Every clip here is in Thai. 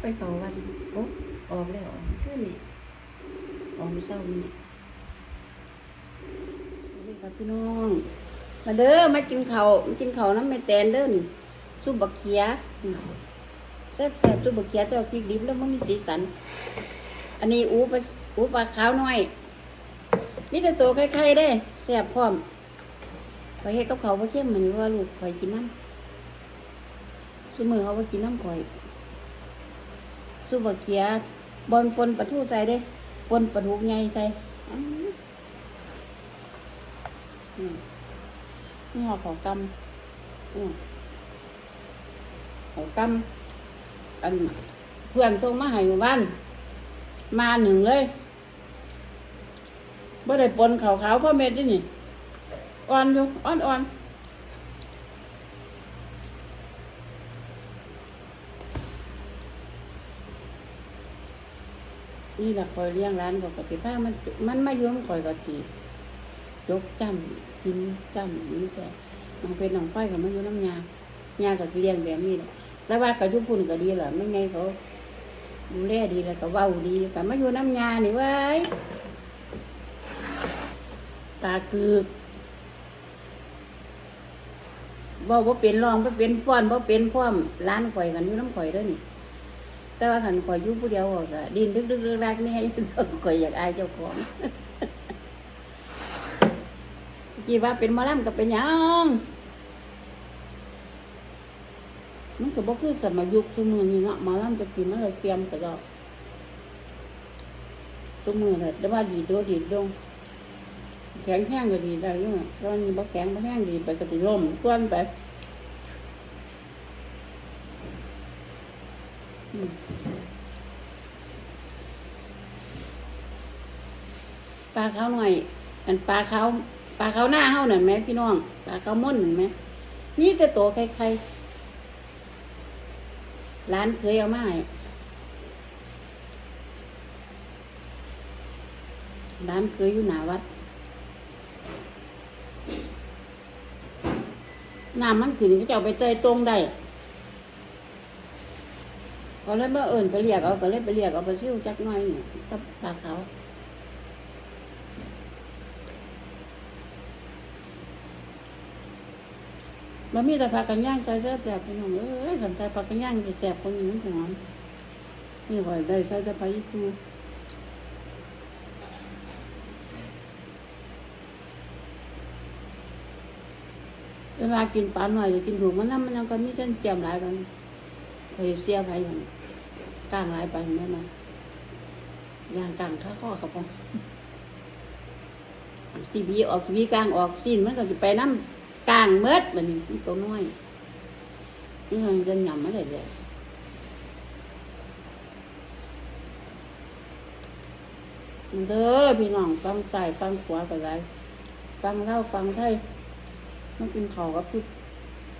ไปเขาวันโอ๊ะออกแล้วออกขึ้นนี่ออกมื้อเช้านี่สวัสดีครับพี่น้อง มาเด้อมากินเข้ามากินเขาน้ำแม่แตนเด้อนี่ซุปบักเขียแซ่บแซ่บซุปบักเขียจะเอาพริกดิบแล้วมันมีสีสัน อันนี้อูปลาอูปลาขาวน้อยมีแต่ตัวไข่ๆเด้แซ่บพร้อมข่อยเฮ็ดกับเขาวบ่เข้มเหมือนว่าลูกข่อยกินน้ำซุมือเขาบ่กินน้ำข่อย ซุปบักเขียบอนปนปลาทูใส่เด้ปนปลาทูใหญ่ใส่อื้อมนี่หอของกำอืมของกำอันเพื่อนส่งมาให้หมู่บ้าน มาหนึ่งเลยบ่ได้ปนขาวๆพ่อเม็ดนี่นี่อ่อนอยู่อ่อนอ่ นี่แหละคอยเลี้ยงร้านบอกกับสิผ้ามัน มันมายู่มันคอยกับสียกจำกินจำนี่แซ่น้องเป็นน้องป้อยกับมันอยู่น้ำยายากับเลี้ยงแบบนี้แหละแล้วว่ากับยุพุ่นก็ดีแหละไม่ไงเขาดูแลดีแล้วก็เว้าดีกับมาอยู่น้ำยานี่ไว้ยตาคือว่าว่าเป็นรองว่าเป็นฟ้อนว่าเป็นพร้อมร้านข่อยกันอยู่น้ำข่อยเด้วยนี่ แต่ว่าขันข่อยอยู่ผู้เดียวก็ดินดึกดึกๆรักนี่ให้ข่อยอยากอายเจ้าของกี่ว่าเป็นมอลำกับเป็นยังมันก็บ่คือสมัยยุคซุมือนี่เนาะมอลำจะกินมันเลยเสียมก็ดอกซุมือเลยแต่ว่าดีโดดีดงแข็งแห้งก็ดีได้ยังไงตอนนี้บ่แข็งบ่แห้งดีไปก็สิล่มส่วนไปอืม ปลาเขาหน่อย อันปลาเขาปลาเขาหน้าเฮานั่นไหมพี่น้องปลาเขาม่อนนั่นไหมนี่แต่โตวใครๆร้านเคยเอามาให้ร้านเคยอยู่หนาวัดน้ำมันขึ้นก็จะเอาไปเตยตรงได้ ก็เลยเมื่อเอิ่นไปเรียกเอาก็เลยไปเรียกเอาไปซิ่วจักหน้อยเนี่ยกับปลาขาวมันมีแต่ผักกันย่างใส่แซ่บแบบพี่น้องเอ้ยขันใส่ผักกันย่างจะแซ่บกว่านี้มันจะหอมนี่หอยได้ใส่แต่ผักอีตูเวลากินปลาหน่อยจะกินถูกมันน้ำมันยังก็มีเส้นเจียมหลายมันเคยเสียไปมัน กลางหลายไปแม่มันย่างกลางข้าข้อเขาพองสีบีออกสีบีกลางออกสิ้นมันก็จะไปน้ำกลางเม็ดมันตัวน้อยนี่มันจะหย่ำมาได้เลยเด้อพี่น้องฟังใต้ฟังขวาก็ได้ฟังเล่าฟังไทยมันกินข้าวกับพุด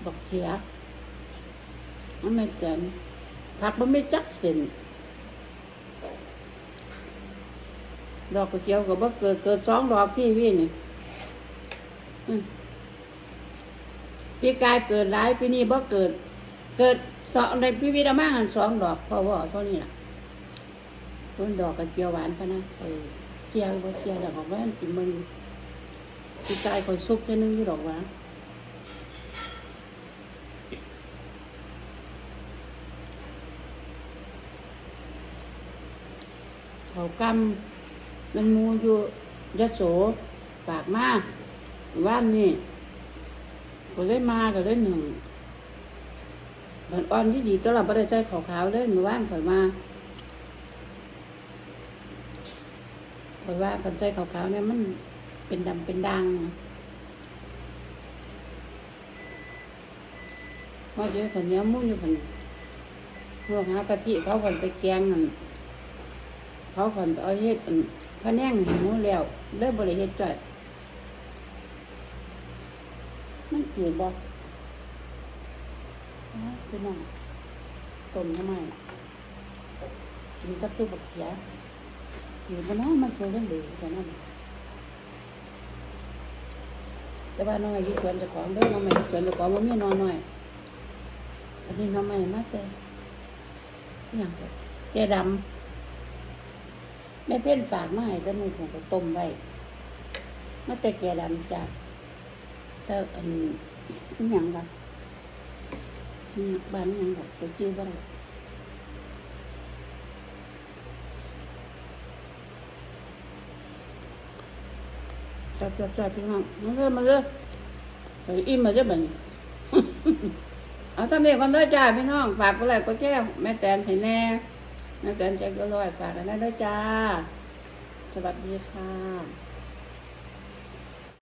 บักเขียมันไม่เกิน ผักมันไม่จักเส้นดอกกระเจียวก็บ่เกิดเกิดสองดอกพี่พี่นี่อืมปีกายเกิดหลายปีนี้บ่เกิด เกิดสองในพิพิธภัณฑ์หันสองดอกเพราะว่าเท่านี้ล่ะต้นดอกกระเจียวหวานพะนะเออเสียบ่เสียดอกของแม่นกินมึงปีกายคอยซุปแค่นึงอยู่ดอกหว่า เขากำมันมูอยู่ยะโสฝากมาว่านนี่ก็เลยมาก็เลยหนึ่งบันอ่อนที่ดีตลอดบ่ได้ใจขาวๆเลยเมื่อวานข่อยมาข่อยว่ากันใจขาวๆเนี่ยมันเป็นดำเป็นดังว่าเจอขันเนี้ยมุ่นอยู่ผันพวกหากะทิเขาผันไปแกงนั่น เขาผันเอาเฮ็ดอันพะแนงหมูแล้วเลยบริเฮ็ดจ่อยมันจืดบ่คือน้องต้มทำไมกินกับซุปบักเขียจืดบ่เน้องมันเคี้ยวเรื่องดีแต่นั่นแต่ว่าน้องไอ้ยี่ชวนจะของเด้อน้องไอ้ยี่ชวนจะของว่ามีน้อยน้อยอันนี้น้องไอ้มาแต่อย่างก่อนแกดำ แม่เพ่นฝากมาให้แต่มือผมก็ต้มไว้มาแต่แก่ดำจากแต่อันอหย่างก่อนอหยังบ้านยังก่อนไปชื่อบ้านจับจับจับพี่น้องมาเถอมาเถอไปอิ่มมาเถอะบัดนเอาทำเนียกันเด้อจ้าพี่น้อง ฝากกดไลค์กดแชร์แม่แตนให้แน่ แม่แตนใจก็ร้อยฝากกันได้เด้อจ้า สวัสดีค่ะ